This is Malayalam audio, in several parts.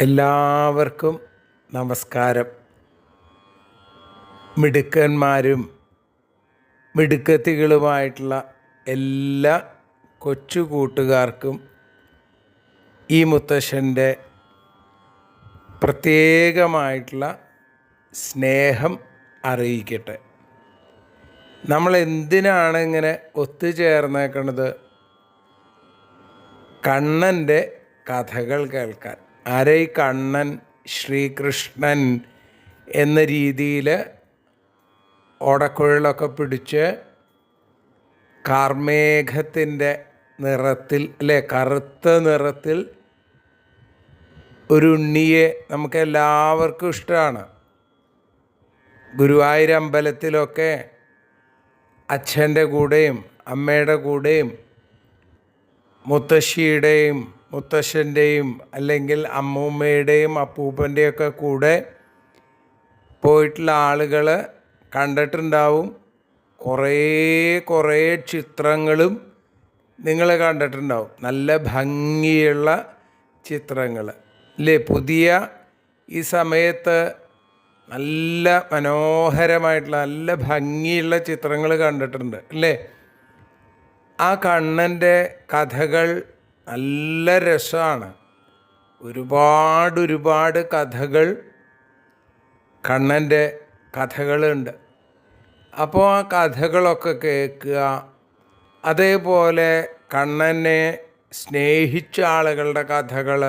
എല്ലാവർക്കും നമസ്കാരം. മിടുക്കന്മാരും മിടുക്കത്തികളുമായിട്ടുള്ള എല്ലാ കൊച്ചു കൂട്ടുകാർക്കും ഈ മുത്തശ്ശന്റെ പ്രത്യേകമായിട്ടുള്ള സ്നേഹം അറിയിക്കട്ടെ. നമ്മൾ എന്തിനാണ് ഇങ്ങനെ ഒത്തുചേർന്നേക്കണത്? കണ്ണന്റെ കഥകൾ കേൾക്കാൻ. ഈ കണ്ണൻ ശ്രീകൃഷ്ണൻ എന്ന രീതിയിൽ ഓടക്കുഴലൊക്കെ പിടിച്ച് കാർമേഘത്തിന്റെ നിറത്തിൽ അല്ലേ കറുത്ത നിറത്തിൽ ഒരു ഉണ്ണിയെ നമുക്ക് എല്ലാവർക്കും ഇഷ്ടമാണ്. ഗുരുവായൂർ അമ്പലത്തിലൊക്കെ അച്ഛന്റെ കൂടെയും അമ്മയുടെ കൂടെയും മുത്തശ്ശിയുടെയും മുത്തശ്ശന്റെയും അല്ലെങ്കിൽ അമ്മൂമ്മയുടെയും അപ്പൂപ്പന്റെയൊക്കെ കൂടെ പോയിട്ടുള്ള ആളുകൾ കണ്ടിട്ടുണ്ടാവും. കുറേ കുറേ ചിത്രങ്ങളും നിങ്ങൾ കണ്ടിട്ടുണ്ടാവും. നല്ല ഭംഗിയുള്ള ചിത്രങ്ങൾ അല്ലേ പുതിയ ഈ സമയത്ത് നല്ല മനോഹരമായിട്ടുള്ള നല്ല ഭംഗിയുള്ള ചിത്രങ്ങൾ കണ്ടിട്ടുണ്ട്. അല്ലേ ആ കണ്ണന്റെ കഥകൾ നല്ല രസമാണ്. ഒരുപാട് ഒരുപാട് കഥകൾ കണ്ണന്റെ കഥകളുണ്ട്. അപ്പോൾ ആ കഥകളൊക്കെ കേൾക്കുക അതേപോലെ കണ്ണനെ സ്നേഹിച്ച ആളുകളുടെ കഥകൾ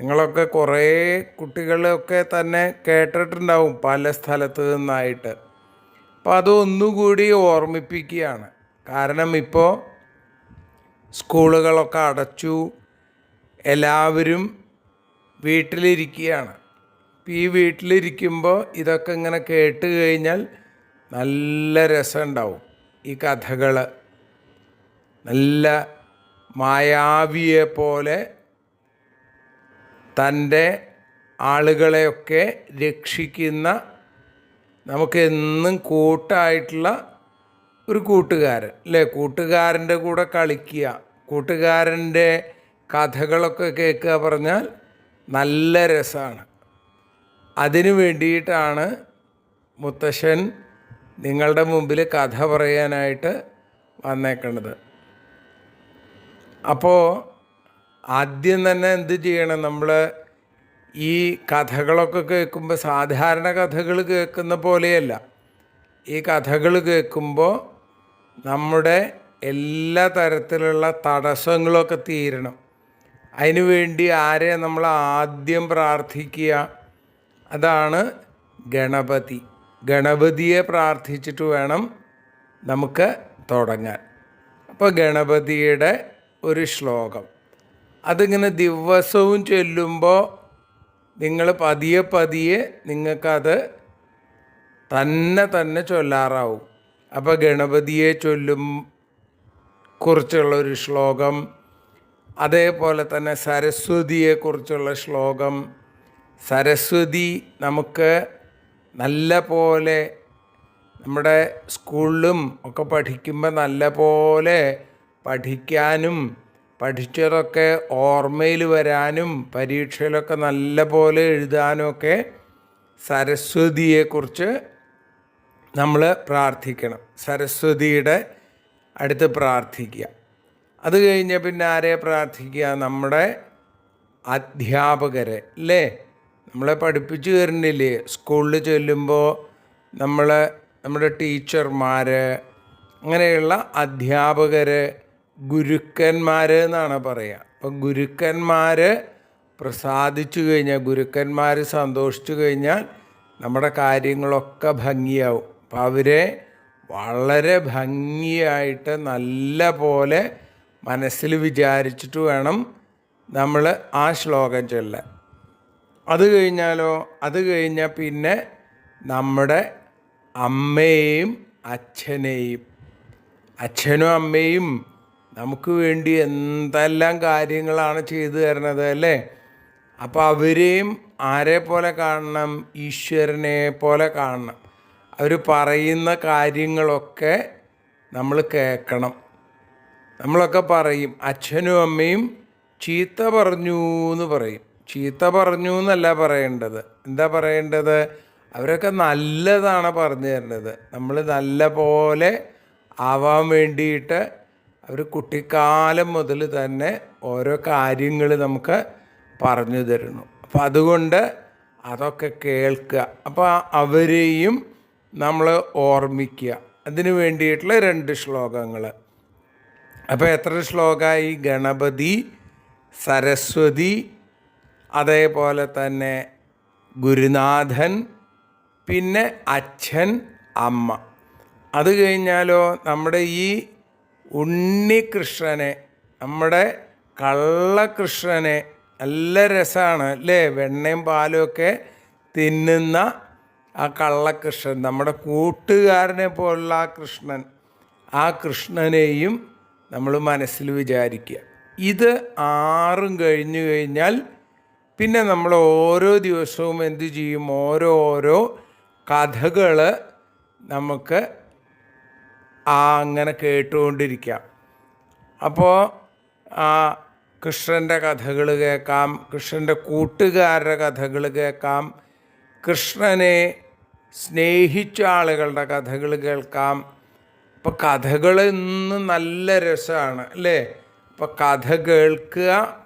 നിങ്ങളൊക്കെ കുറേ കുട്ടികളൊക്കെ തന്നെ കേട്ടിട്ടുണ്ടാവും പല സ്ഥലത്തു നിന്നായിട്ട്. അപ്പോൾ അതൊന്നുകൂടി ഓർമ്മിപ്പിക്കുകയാണ്. കാരണം ഇപ്പോൾ സ്കൂളുകളൊക്കെ അടച്ചു. എല്ലാവരും വീട്ടിലിരിക്കുകയാണ്. ഈ വീട്ടിലിരിക്കുമ്പോൾ ഇതൊക്കെ ഇങ്ങനെ കേട്ട് കഴിഞ്ഞാൽ നല്ല രസമുണ്ടാവും ഈ കഥകൾ നല്ല മായാവിയെ പോലെ തന്റെ ആളുകളെയൊക്കെ രക്ഷിക്കുന്ന നമുക്കെന്നും കൂട്ടായിട്ടുള്ള ഒരു കൂട്ടുകാരൻ അല്ലേ? കൂട്ടുകാരന്റെ കൂടെ കളിക്കുക കൂട്ടുകാരന്റെ കഥകളൊക്കെ കേൾക്കുക പറഞ്ഞാൽ നല്ല രസമാണ്. അതിനു വേണ്ടിയിട്ടാണ് മുത്തശ്ശൻ നിങ്ങളുടെ മുമ്പിൽ കഥ പറയാനായിട്ട് വന്നേക്കണത്. അപ്പോൾ ആദ്യം തന്നെ എന്ത് ചെയ്യണം നമ്മൾ? ഈ കഥകളൊക്കെ കേൾക്കുമ്പോൾ സാധാരണ കഥകൾ കേൾക്കുന്ന പോലെയല്ല. ഈ കഥകൾ കേൾക്കുമ്പോൾ നമ്മുടെ എല്ലാ തരത്തിലുള്ള തടസ്സങ്ങളൊക്കെ തീരണം. അതിനുവേണ്ടി ആരെ നമ്മൾ ആദ്യം പ്രാർത്ഥിക്കുക? അതാണ് ഗണപതി. ഗണപതിയെ പ്രാർത്ഥിച്ചിട്ട് വേണം നമുക്ക് തുടങ്ങാൻ. അപ്പോൾ ഗണപതിയുടെ ഒരു ശ്ലോകം. അതിങ്ങനെ ദിവസവും ചൊല്ലുമ്പോൾ നിങ്ങൾ പതിയെ പതിയെ നിങ്ങൾക്കത് തന്നെ തന്നെ ചൊല്ലാറാവും. അപ്പോൾ ഗണപതിയെ ചൊല്ലും കുറിച്ചുള്ള ഒരു ശ്ലോകം അതേപോലെ തന്നെ സരസ്വതിയെക്കുറിച്ചുള്ള ശ്ലോകം. സരസ്വതി നമുക്ക് നല്ല പോലെ നമ്മുടെ സ്കൂളിലും ഒക്കെ പഠിക്കുമ്പോൾ നല്ല പോലെ പഠിക്കാനും പഠിച്ചതൊക്കെ ഓർമ്മയിൽ വരാനും പരീക്ഷയിലൊക്കെ നല്ല പോലെ എഴുതാനും ഒക്കെ സരസ്വതിയെക്കുറിച്ച് നമ്മൾ പ്രാർത്ഥിക്കണം. സരസ്വതിയുടെ അടുത്ത് പ്രാർത്ഥിക്കുക. അത് കഴിഞ്ഞ് പിന്നെ ആരെ പ്രാർത്ഥിക്കുക? നമ്മുടെ അധ്യാപകരെ അല്ലേ നമ്മളെ പഠിപ്പിച്ചു തരുന്നില്ലേ? സ്കൂളിൽ ചെല്ലുമ്പോൾ നമ്മൾ നമ്മുടെ ടീച്ചർമാർ അങ്ങനെയുള്ള അധ്യാപകർ ഗുരുക്കന്മാർ എന്നാണ് പറയുക അപ്പം ഗുരുക്കന്മാർ പ്രസാദിച്ചു കഴിഞ്ഞാൽ ഗുരുക്കന്മാർ സന്തോഷിച്ചു കഴിഞ്ഞാൽ നമ്മുടെ കാര്യങ്ങളൊക്കെ ഭംഗിയാവും. അപ്പം അവരെ വളരെ ഭംഗിയായിട്ട് നല്ല പോലെ മനസ്സിൽ വിചാരിച്ചിട്ട് വേണം നമ്മൾ ആ ശ്ലോകം ചൊല്ലാൻ. അത് കഴിഞ്ഞാലോ? അത് കഴിഞ്ഞാൽ പിന്നെ നമ്മുടെ അമ്മയെയും അച്ഛനെയും അച്ഛനും അമ്മയും നമുക്ക് വേണ്ടി എന്തെല്ലാം കാര്യങ്ങളാണ് ചെയ്തു തരണത് അല്ലേ? അപ്പോൾ അവരെയും ആരെ പോലെ കാണണം? ഈശ്വരനെ പോലെ കാണണം. അവർ പറയുന്ന കാര്യങ്ങളൊക്കെ നമ്മൾ കേൾക്കണം നമ്മളൊക്കെ പറയും അച്ഛനും അമ്മയും ചീത്ത പറഞ്ഞു എന്ന് പറയും. ചീത്ത പറഞ്ഞു എന്നല്ല പറയേണ്ടത്. എന്താ പറയേണ്ടത്? അവരൊക്കെ നല്ലതാണ് പറഞ്ഞു തരേണ്ടത് നമ്മൾ നല്ല പോലെ ആവാൻ വേണ്ടിയിട്ട് അവർ കുട്ടിക്കാലം മുതൽ തന്നെ ഓരോ കാര്യങ്ങൾ നമുക്ക് പറഞ്ഞു തരുന്നു. അപ്പം അതുകൊണ്ട് അതൊക്കെ കേൾക്കുക അപ്പോൾ അവരെയും നമ്മൾ ഓർമ്മിക്കുക. അതിന് വേണ്ടിയിട്ടുള്ള രണ്ട് ശ്ലോകങ്ങൾ. അപ്പോൾ എത്ര ശ്ലോകമായി? ഗണപതി സരസ്വതി അതേപോലെ തന്നെ ഗുരുനാഥൻ പിന്നെ അച്ഛൻ അമ്മ. അത് കഴിഞ്ഞാലോ നമ്മുടെ ഈ ഉണ്ണികൃഷ്ണനെ നമ്മുടെ കള്ളകൃഷ്ണനെ നല്ല രസമാണ് അല്ലേ? വെണ്ണയും പാലും ഒക്കെ തിന്നുന്ന ആ കള്ളകൃഷ്ണൻ നമ്മുടെ കൂട്ടുകാരനെ പോലുള്ള ആ കൃഷ്ണൻ ആ കൃഷ്ണനെയും നമ്മൾ മനസ്സിൽ വിചാരിക്കുക. ഇത് ആറും കഴിഞ്ഞു കഴിഞ്ഞാൽ പിന്നെ നമ്മൾ ഓരോ ദിവസവും എന്തു ചെയ്യും? ഓരോ ഓരോ കഥകൾ നമുക്ക് ആ അങ്ങനെ കേട്ടുകൊണ്ടിരിക്കാം. അപ്പോൾ ആ കൃഷ്ണന്റെ കഥകൾ കേൾക്കാം കൃഷ്ണന്റെ കൂട്ടുകാരുടെ കഥകൾ കേൾക്കാം കൃഷ്ണനെ സ്നേഹിച്ച ആളുകളുടെ കഥകൾ കേൾക്കാം. ഇപ്പം കഥകൾ ഇന്ന് നല്ല രസമാണ് അല്ലേ? ഇപ്പം കഥ കേൾക്കുക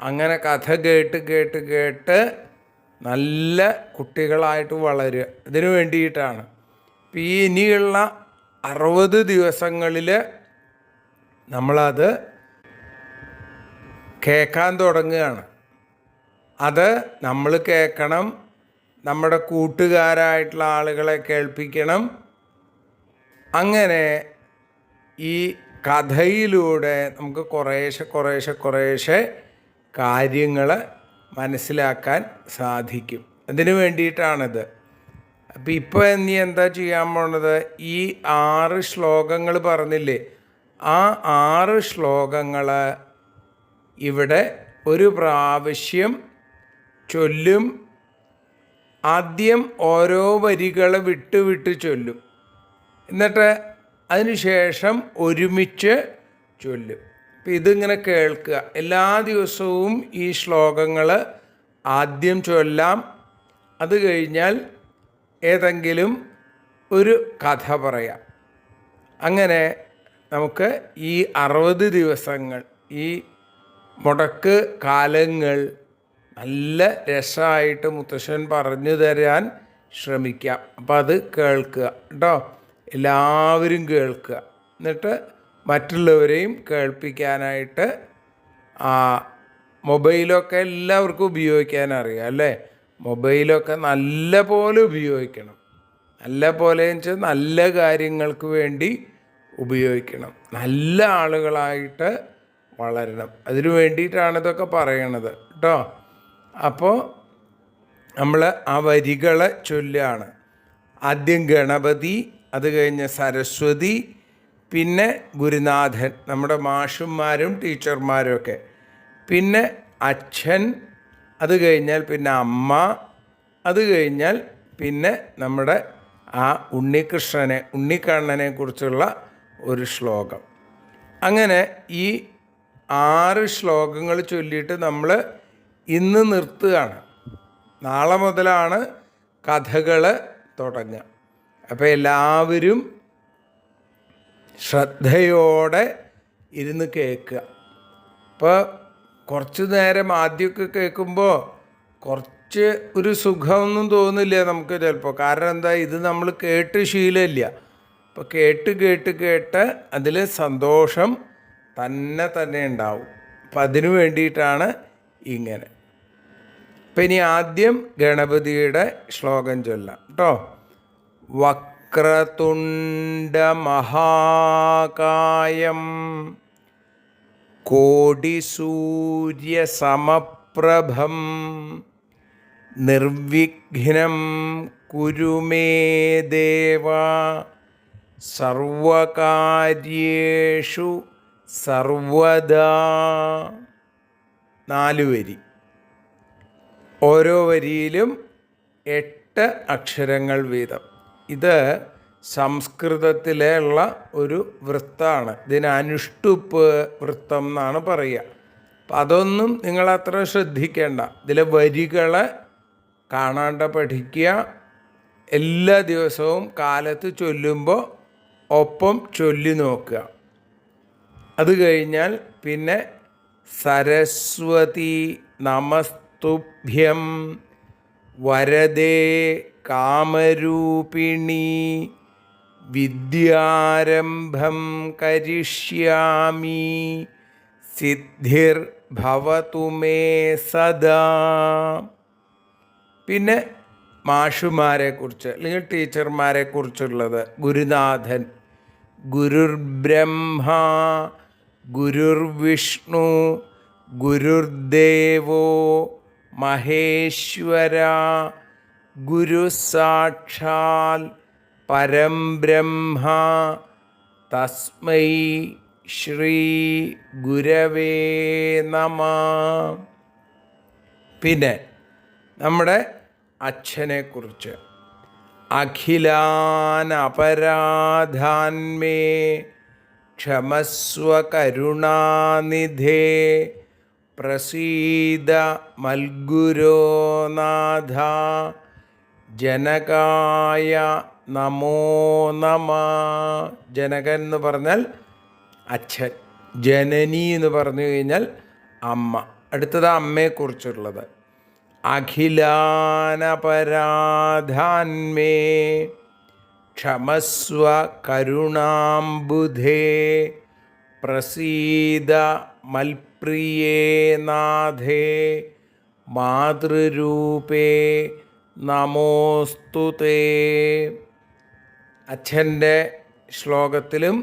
അങ്ങനെ കഥ കേട്ട് കേട്ട് കേട്ട് നല്ല കുട്ടികളായിട്ട് വളരുക. ഇതിനു വേണ്ടിയിട്ടാണ്. ഇപ്പം ഈ ഇനിയുള്ള അറുപത് ദിവസങ്ങളിൽ നമ്മളത് കേൾക്കാൻ തുടങ്ങുകയാണ്. അത് നമ്മൾ കേൾക്കണം നമ്മുടെ കൂട്ടുകാരായിട്ടുള്ള ആളുകളെ കേൾപ്പിക്കണം. അങ്ങനെ ഈ കഥയിലൂടെ നമുക്ക് കുറേശ്ശെ കുറേശ്ശെ കുറേശ്ശെ കാര്യങ്ങൾ മനസ്സിലാക്കാൻ സാധിക്കും. അതിനു വേണ്ടിയിട്ടാണിത്. അപ്പം ഇപ്പോൾ നീ എന്താ ചെയ്യാൻ പോണത്? ഈ ആറ് ശ്ലോകങ്ങൾ പറഞ്ഞില്ലേ? ആ ആറ് ശ്ലോകങ്ങൾ ഇവിടെ ഒരു പ്രാവശ്യം ചൊല്ലും ആദ്യം ഓരോ വരികൾ വിട്ട് വിട്ട് ചൊല്ലും. എന്നിട്ട് അതിനുശേഷം ഒരുമിച്ച് ചൊല്ലും. അപ്പം ഇതിങ്ങനെ കേൾക്കുക. എല്ലാ ദിവസവും ഈ ശ്ലോകങ്ങൾ ആദ്യം ചൊല്ലാം. അത് കഴിഞ്ഞാൽ ഏതെങ്കിലും ഒരു കഥ പറയാം. അങ്ങനെ നമുക്ക് ഈ അറുപത് ദിവസങ്ങൾ ഈ മുടക്ക് കാലങ്ങൾ നല്ല രസമായിട്ട് മുത്തശ്ശൻ പറഞ്ഞു തരാൻ ശ്രമിക്കാം. അപ്പം അത് കേൾക്കുക കേട്ടോ എല്ലാവരും കേൾക്കുക. എന്നിട്ട് മറ്റുള്ളവരെയും കേൾപ്പിക്കാനായിട്ട് ആ മൊബൈലൊക്കെ എല്ലാവർക്കും ഉപയോഗിക്കാൻ അറിയാം അല്ലേ? മൊബൈലൊക്കെ നല്ല പോലെ ഉപയോഗിക്കണം. നല്ല പോലെ വെച്ചാൽ നല്ല കാര്യങ്ങൾക്ക് വേണ്ടി ഉപയോഗിക്കണം. നല്ല ആളുകളായിട്ട് വളരണം. അതിനു വേണ്ടിയിട്ടാണ് ഇതൊക്കെ പറയണത് കേട്ടോ അപ്പോൾ നമ്മൾ ആ വരികളെ ചൊല്ലുകയാണ് ആദ്യം ഗണപതി അത് കഴിഞ്ഞ് സരസ്വതി പിന്നെ ഗുരുനാഥൻ നമ്മുടെ മാഷുമാരും ടീച്ചർമാരും ഒക്കെ പിന്നെ അച്ഛൻ അത് കഴിഞ്ഞാൽ പിന്നെ അമ്മ അത് കഴിഞ്ഞാൽ പിന്നെ നമ്മുടെ ആ ഉണ്ണികൃഷ്ണനെ ഉണ്ണിക്കണ്ണനെ കുറിച്ചുള്ള ഒരു ശ്ലോകം. അങ്ങനെ ഈ ആറ് ശ്ലോകങ്ങൾ ചൊല്ലിയിട്ട് നമ്മൾ ഇന്ന് നിർത്തുകയാണ്. നാളെ മുതലാണ് കഥകൾ തുടങ്ങുക. അപ്പോൾ എല്ലാവരും ശ്രദ്ധയോടെ ഇരുന്ന് കേൾക്കുക. ഇപ്പോൾ കുറച്ച് നേരം ആദ്യമൊക്കെ കേൾക്കുമ്പോൾ കുറച്ച് ഒരു സുഖമൊന്നും തോന്നില്ല നമുക്ക് ചിലപ്പോൾ കാരണം എന്താ? ഇത് നമ്മൾ കേട്ട് ശീലമില്ല. അപ്പോൾ കേട്ട് കേട്ട് കേട്ട് അതിൽ സന്തോഷം തന്നെ തന്നെ ഉണ്ടാവും. അപ്പം അതിനു വേണ്ടിയിട്ടാണ് ഇങ്ങനെ. അപ്പം ഇനി ആദ്യം ഗണപതിയുടെ ശ്ലോകം ചൊല്ലാം കേട്ടോ വക്രതുണ്ട മഹാകായം കോടിസൂര്യസമപ്രഭം നിർവിഘ്നം കുരുമേ ദേവ സർവകാര്യേഷു സർവദാ. നാല് വരി. ഓരോ വരിയിലും എട്ട് അക്ഷരങ്ങൾ വീതം. ഇത് സംസ്കൃതത്തിലെ ഉള്ള ഒരു വൃത്തമാണ് ഇതിന് അനുഷ്ടുപ്പ് വൃത്തം എന്നാണ് പറയുക. അപ്പം അതൊന്നും നിങ്ങൾ അത്ര ശ്രദ്ധിക്കേണ്ട. ഇതിലെ വരികളെ കാണാണ്ട പഠിക്കുക. എല്ലാ ദിവസവും കാലത്ത് ചൊല്ലുമ്പോൾ ഒപ്പം ചൊല്ലി നോക്കുക. അത് കഴിഞ്ഞാൽ പിന്നെ സരസ്വതി നമസ്തുഭ്യം വരദേ കാമരൂപിണി വിദ്യാരംഭം കരിഷ്യാമി സിദ്ധിർഭവതു മേ സദാ. പിന്നെ മാഷുമാരെക്കുറിച്ച് അല്ലെങ്കിൽ ടീച്ചർമാരെ കുറിച്ചുള്ളത് ഗുരുനാഥൻ ഗുരുർബ്രഹ്മ ഗുരുർവിഷ്ണു ഗുരുർദേവോ മഹേശ്വര ഗുരുസാക്ഷാൽ പരംബ്രഹ്മ പരം ബ്രഹ്മ തസ്മൈ ശ്രീ ഗുരവേ നമ. പിന്നെ നമ്മുടെ അച്ഛനെക്കുറിച്ച്. അഖിലാനപരാധാന്മേ ക്ഷമസ്വ കരുണാനിധേ പ്രസീദ മൽഗുരോനാഥ ജനകായ നമോ നമ. ജനകൻ എന്ന് പറഞ്ഞാൽ അച്ഛൻ ജനനി എന്ന് പറഞ്ഞു കഴിഞ്ഞാൽ അമ്മ. അടുത്തത് അമ്മയെക്കുറിച്ചുള്ളത്. അഖിലാനപരാധാന്മേ ക്ഷമസ്വ കരുണാംബുധേ പ്രസീദ മൽപ്രിയേ നാഥേ മാതൃരൂപേ നമോസ്തുതേ അച്ഛന്റെ ശ്ലോകത്തിലും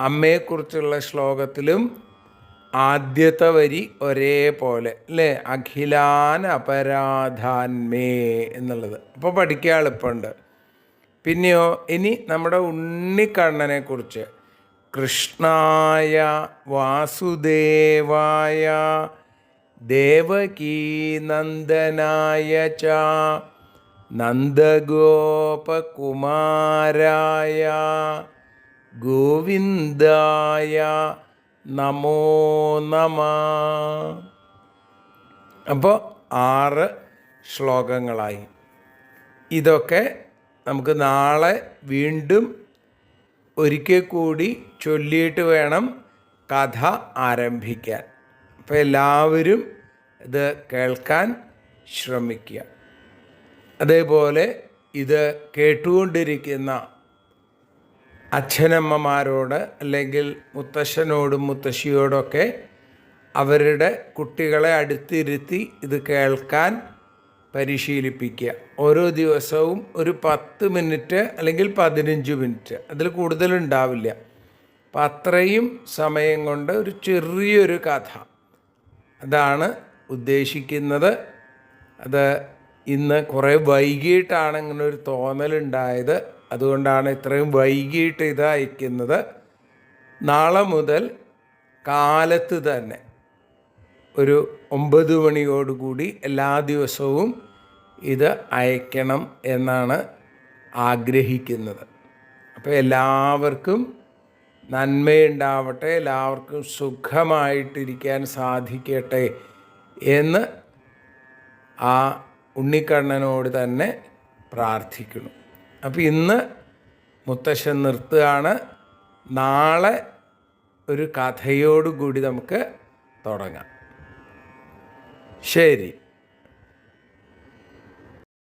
അമ്മയെക്കുറിച്ചുള്ള ശ്ലോകത്തിലും ആദ്യത്തെ വരി ഒരേപോലെ അല്ലേ അഖിലാൻ അപരാധാന്മേ എന്നുള്ളത്. അപ്പോൾ പഠിക്കാൻ എളുപ്പമുണ്ട്. പിന്നെയോ ഇനി നമ്മുടെ ഉണ്ണിക്കണ്ണനെ കുറിച്ച് കൃഷ്ണായ വാസുദേവായ ദേവകീ നന്ദനായ ച നന്ദഗോപകുമാരായ ഗോവിന്ദായ നമോ നമ. അപ്പോൾ ആറ് ശ്ലോകങ്ങളായി. ഇതൊക്കെ നമുക്ക് നാളെ വീണ്ടും ഒരിക്കൽ കൂടി ചൊല്ലിയിട്ട് വേണം കഥ ആരംഭിക്കാൻ. അപ്പോൾ എല്ലാവരും ഇത് കേൾക്കാൻ ശ്രമിക്കുക. അതേപോലെ ഇത് കേട്ടുകൊണ്ടിരിക്കുന്ന അച്ഛനമ്മമാരോട് അല്ലെങ്കിൽ മുത്തശ്ശനോടും മുത്തശ്ശിയോടൊക്കെ അവരുടെ കുട്ടികളെ അടുത്തിരുത്തി ഇത് കേൾക്കാൻ പരിശീലിപ്പിക്കുക. ഓരോ ദിവസവും ഒരു പത്ത് മിനിറ്റ് അല്ലെങ്കിൽ പതിനഞ്ച് മിനിറ്റ്. അതിൽ കൂടുതലുണ്ടാവില്ല അപ്പം അത്രയും സമയം കൊണ്ട് ഒരു ചെറിയൊരു കഥ. അതാണ് ഉദ്ദേശിക്കുന്നത്. അത് ഇന്ന് കുറേ വൈകിട്ടാണ് ഇങ്ങനെ ഒരു തോന്നലുണ്ടായത് അതുകൊണ്ടാണ് ഇത്രയും വൈകിട്ട് ഇത് അയക്കുന്നത്. നാളെ മുതൽ കാലത്ത് തന്നെ ഒരു ഒമ്പത് മണിയോടുകൂടി എല്ലാ ദിവസവും ഇത് അയക്കണം എന്നാണ് ആഗ്രഹിക്കുന്നത്. അപ്പോൾ എല്ലാവർക്കും നന്മയുണ്ടാവട്ടെ എല്ലാവർക്കും സുഖമായിട്ടിരിക്കാൻ സാധിക്കട്ടെ എന്ന് ആ ഉണ്ണിക്കണ്ണനോട് തന്നെ പ്രാർത്ഥിക്കുന്നു. അപ്പോൾ ഇന്ന് മുത്തശ്ശൻ നിർത്തുകയാണ് നാളെ ഒരു കഥയോടുകൂടി നമുക്ക് തുടങ്ങാം. ശരി